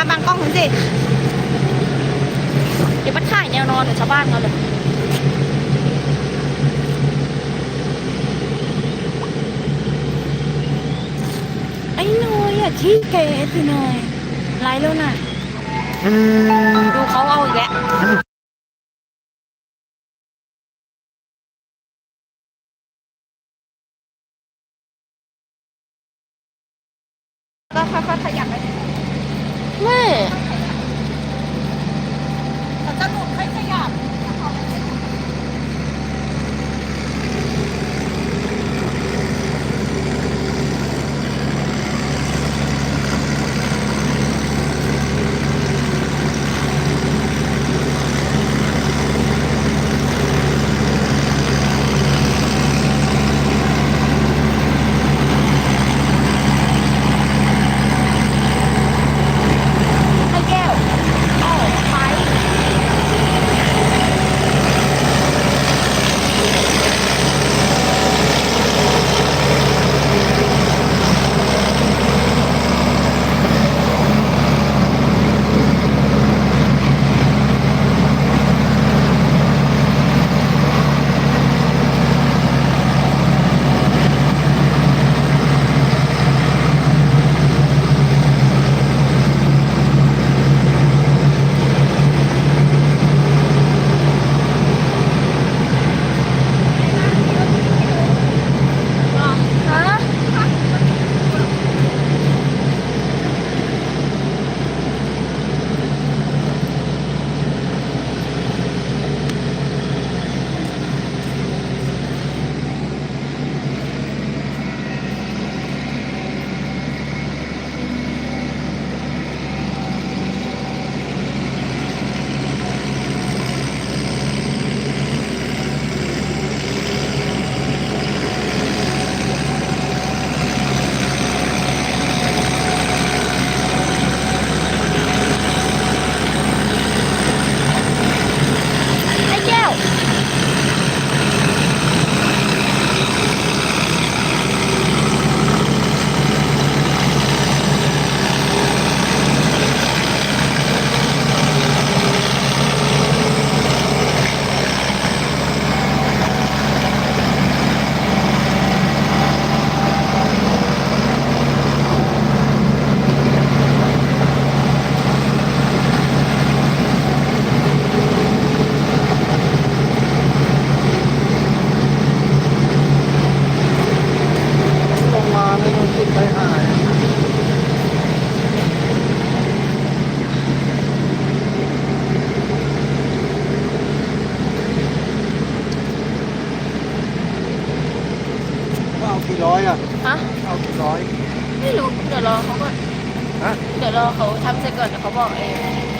มาบางกล้องคุณสิ เดี๋ยวมาถ่ายแนวนอนกับชาวบ้านเขาเลยไอ้หน้อยอะขี้เก๋ไปหน่อยไลฟ์แล้วน่ะดูเขาเอาอีกแล้วก็ค่อยๆขยับไป ยวรอเขาทำเสร็จก่อนเดี๋ยวเขาบอกเอง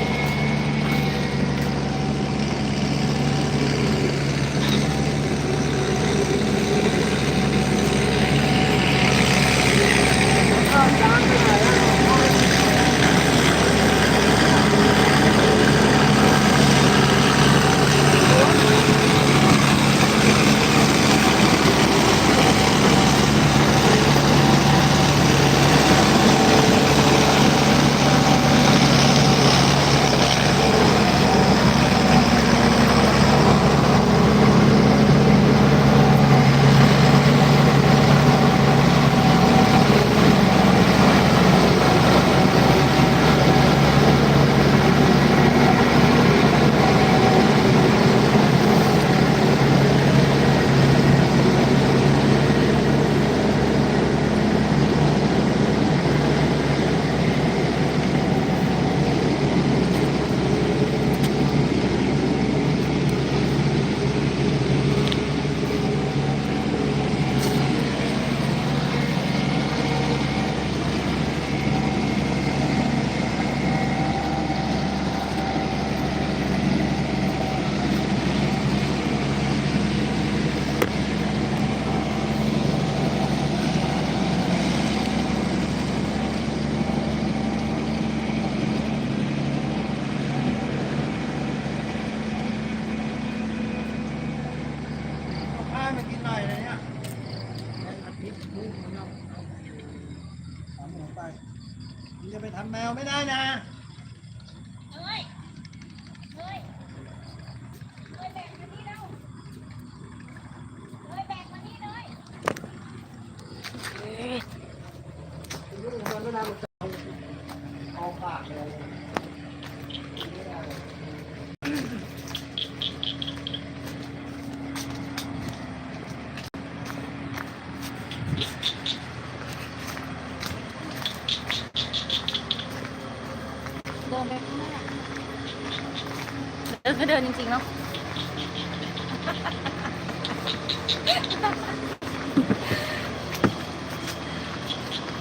เดินก็เดินจริงๆเนาะ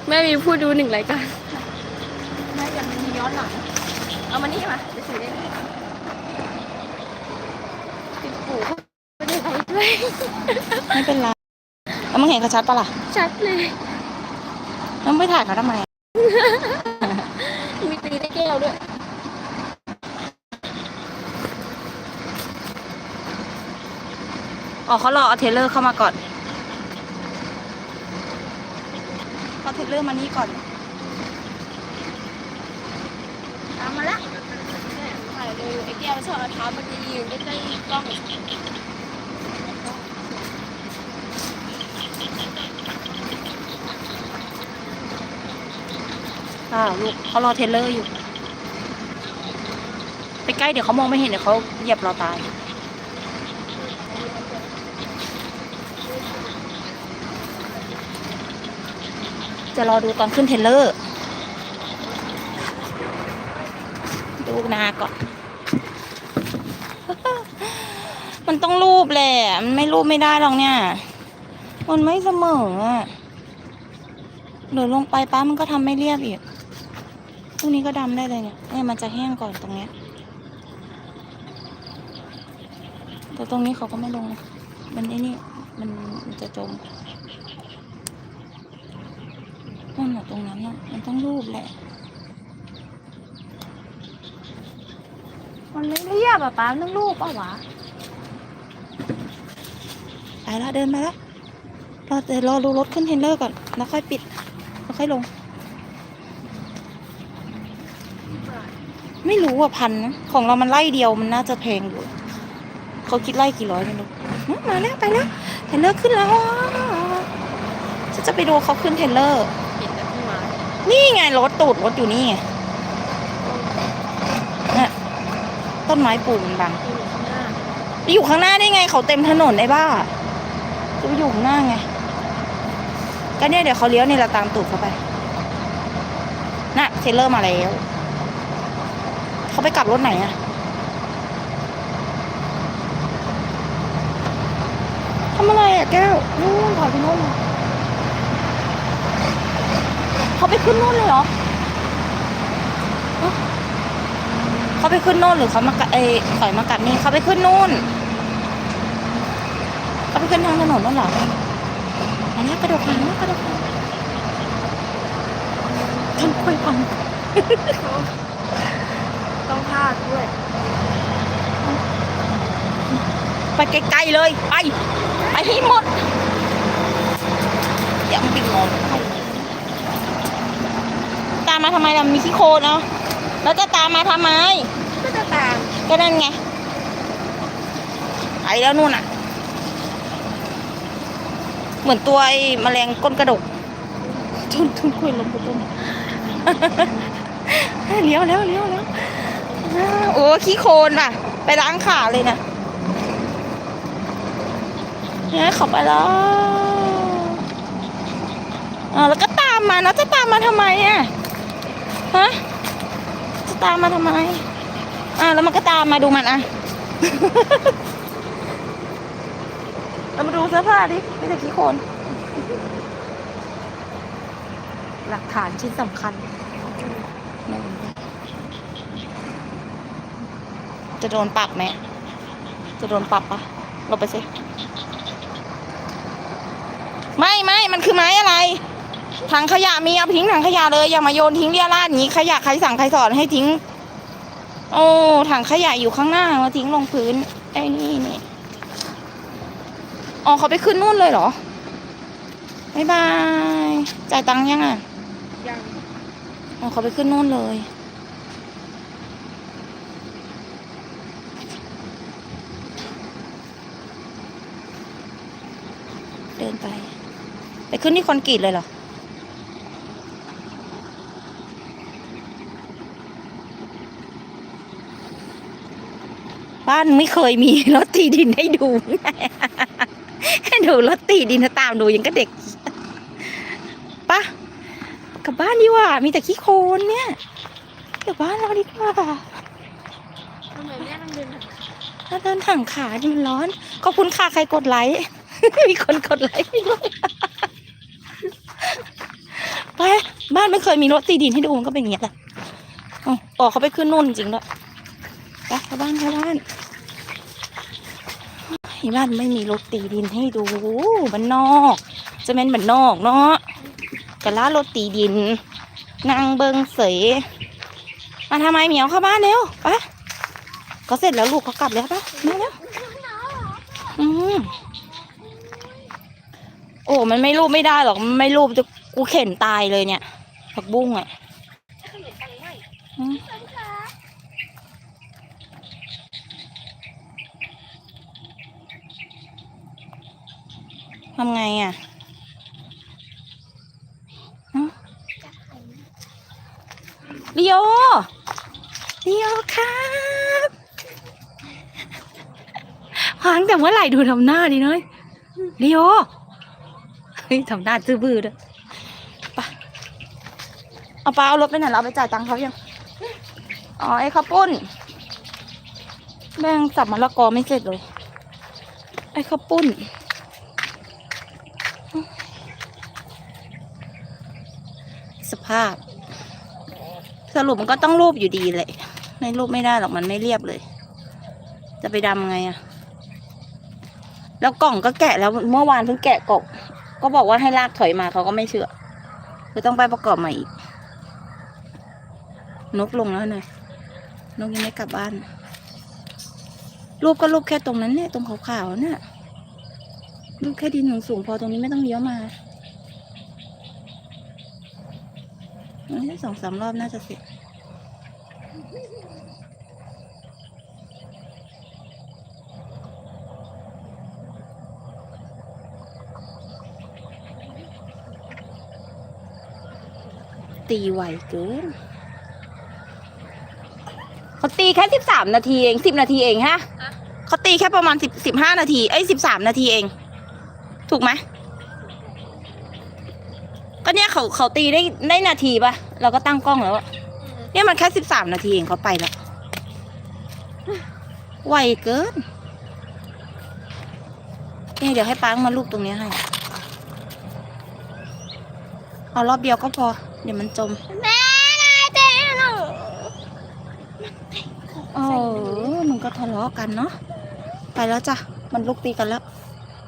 แม่มีผู้ดูหนึ่งรายการแม่ยังมีย้อนหลังเอามานี่มาจะถือได้ไหมติดหูไม่ได้ไรด้วยไม่เป็นไรแล้วมึงเห็นเขาชัดปะล่ะ ชัดเลยแล้วมึงไปถ่ายเขาทำไมอะมีตีได้แก้วด้วย อ๋อเขารอเอาเทรลเลอร์เข้ามาก่อนเอาเทรลเลอร์มานี่ก่อนตามมาละถ่ายเลยไอ้แก้วชอบเอาเท้ามันจะยืนใกล้ๆกล้องอ้าวลูกเขารอเทรลเลอร์อยู่ ไปใกล้เดี๋ยวเขามองไม่เห็นเดี๋ยวเขาเหยียบเราตาย จะรอดูตอนขึ้นเทเลอร์ ดูนาก่อน มันต้องรูปแหละ มันไม่รูปไม่ได้หรอกเนี่ย มันไม่เสมออะเดี๋ยวลงไปป้ามันก็ทำไม่เรียบอีกพรุ่งนี้ก็ดำได้เลยเนี่ยเนี่ยมันจะแห้งก่อนตรงเนี้ย แต่ตรงนี้เขาก็ไม่ลงนะมันไอ้นี่ มันมันจะจม นั่นน่ะตรงนั้นน่ะมันต้องรูปแหละ มันไม่เรียบอะป้ามันต้องรูปเปล่าวะไปแล้วเดินไปแล้วรอเดี๋ยวรอดูรถขึ้นเทรนเลอร์ก่อนแล้วค่อยปิดแล้วค่อยลง ไม่รู้อะพันนะของเรามันไล่เดียวมันน่าจะแพงอยู่เขาคิดไล่กี่ร้อยไม่รู้หึมาแล้วไปแล้วเทรนเลอร์ขึ้นแล้วอะฉันจะไปดูเขาขึ้นเทรนเลอร์เห็นแต่ที่มา นี่ไงรถตูดรถอยู่นี่ไงต้นไม้ปลูกมันบังอยู่ข้างหน้าไปอยู่ข้างหน้าได้ไงเขาเต็มถนนไอ้บ้าจะไปอยู่ข้างหน้าไงก็เนี่ยเดี๋ยวเขาเลี้ยวนี่เราตามตูดเข้าไปน่ะเทรลเลอร์มาแล้วเขาไปกลับรถไหนอะทำอะไรอะแก้วนู่นถอยไปนู่น เลยเขาไปขึ้นนู่นเลยเหรอฮะเขาไปขึ้นนู่นหรือเขามากะเอยถอยมากลับนี่เขาไปขึ้นนู่นเขาไปขึ้นทางถนนนั่นเหรออันนี้กระโดดพังนะกระโดดพังฉันคุยพังต้องพาดด้วย ไปไกลๆเลย ไป ไปให้หมดอย่ามาปิดงอนไปตามมาทำไมล่ะมีขี้โคลนเนาะแล้วจะตามมาทำไม ก็จะตาม ก็นั่นไงไปแล้วนู่นอะ เหมือนตัวไอ้แมลงก้นกระดกจนทุนคุยลมปุ้มเลี้ยวแล้วเลี้ยวแล้วอ้าวโอ้ขี้โคลนว่ะ ไปล้างขาเลยนะเนี่ยเขาไปแล้วอ่าแล้วก็ตามมานะจะตามมาทำไมอะ ฮะจะตามมาทำไมอะแล้วมันก็ตามมาดูมันอะเรามาดูเสื้อผ้าดิไม่ใช่ขี้โคลนหลักฐานชิ้นสำคัญ จะโดนปรับไหม จะโดนปรับปะเราไปสิ ไม่ไม่มันคือไม้อะไร ถังขยะมีเอาไปทิ้งถังขยะเลยอย่ามาโยนทิ้งเรี่ยราดอย่างนี้ขยะใครสั่งใครสอนให้ทิ้ง โอ้ถังขยะอยู่ข้างหน้ามาทิ้งลงพื้นไอ้นี่นี่อ๋อเขาไปขึ้นนู่นเลยเหรอบ๊ายบายจ่ายตังค์ยังอะยังอ๋อเขาไปขึ้นนู่นเลยเดินไป ไปขึ้นที่คอนกรีตเลยเหรอ บ้านไม่เคยมีรถตีดินให้ดูให้ดูรถตีดินตามดูยังก็เด็กปะกลับบ้านดีกว่า มีแต่ขี้โคลนเนี่ยเดี๋ยวบ้านเราดีกว่าทำไมแม่ต้องเดินถ้าเดินห่างขาดมันร้อนขอบคุณค่ะใครกดไลค์มีคนกดไลค์ด้วยไปบ้านไม่เคยมีรถตีดินให้ดูมันก็เป็นอย่างเงี้แหละอออ๋อเขาไปขึ้นนู่นจริงด้วยไปเข้าบ้านเข้าบ้าน ที่บ้านไม่มีรถตีดินให้ดูบ้านนอกจะเป็นบ้านนอกเนาะกะล่ารถตีดินนั่งเบิงเสยมาทำไมเหมียวเข้าบ้านเร็วไปก็เสร็จแล้วลูกเขากลับแล้วปะมาแล้วอืมโอ้มันไม่รูปไม่ได้หรอกไม่รูปจะกูเข็นตายเลยเนี่ยผักบุ้งอะ ขนมปังให้ อืม สวัสดีค่ะ ทำไงอะฮะลีโอลีโอครับหางแต่เมื่อไหร่ดูทำหน้าดีเน้อยลีโอเฮ้ยทำหน้าซื่อบื้อด้วยไปเอาปลาเอารถไปไหนเราเอาไปจ่ายตังค์เขายัง อ๋อ ไอ้ข้าวปุ้นแม่งสับมะละกอไม่เสร็จเลย ไอ้ข้าวปุ้น ภาพ สรุปมันก็ต้องรูปอยู่ดีเลย ไม่รูปไม่ได้หรอกมันไม่เรียบเลย จะไปดำไงอะแล้วกล่องก็แกะแล้วเมื่อวานเพิ่งแกะกล่องก็บอกว่าให้ลากถอยมาเขาก็ไม่เชื่อคือต้องไปประกอบใหม่อีก นกลงแล้วหน่อยนกยังไม่กลับบ้าน รูปก็รูปแค่ตรงนั้นเนี่ยตรงขาวๆเนี่ยรูปแค่ดินสูงๆพอตรงนี้ไม่ต้องเลี้ยวมา อันนี้ สองสามรอบน่าจะเสร็จตีไวเกินเขาตีแค่สิบสามนาทีเองสิบนาทีเองฮะเขาตีแค่ประมาณสิบสิบห้านาทีไอ้สิบสามนาทีเอง ถูกไหมก็ เนี่ยเขาเขาตีได้ได้นาทีปะเราก็ตั้งกล้องแล้วอะเนี่ยมันแค่สิบสามนาทีเองเขาไปแล้วไวเกินเนี่ยเดี๋ยวให้ป้างมาลูกตรงเนี้ยให้ เอารอบเดียวก็พอ เดี๋ยวมันจม แม่นายเต้นหนูเออมันก็ทะเลาะกันเนาะ ไปแล้วจ้ะ มันลูกตีกันแล้ว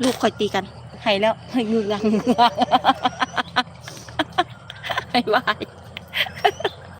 ลูกคอยตีกันหายแล้วหายงือยัง บายบาย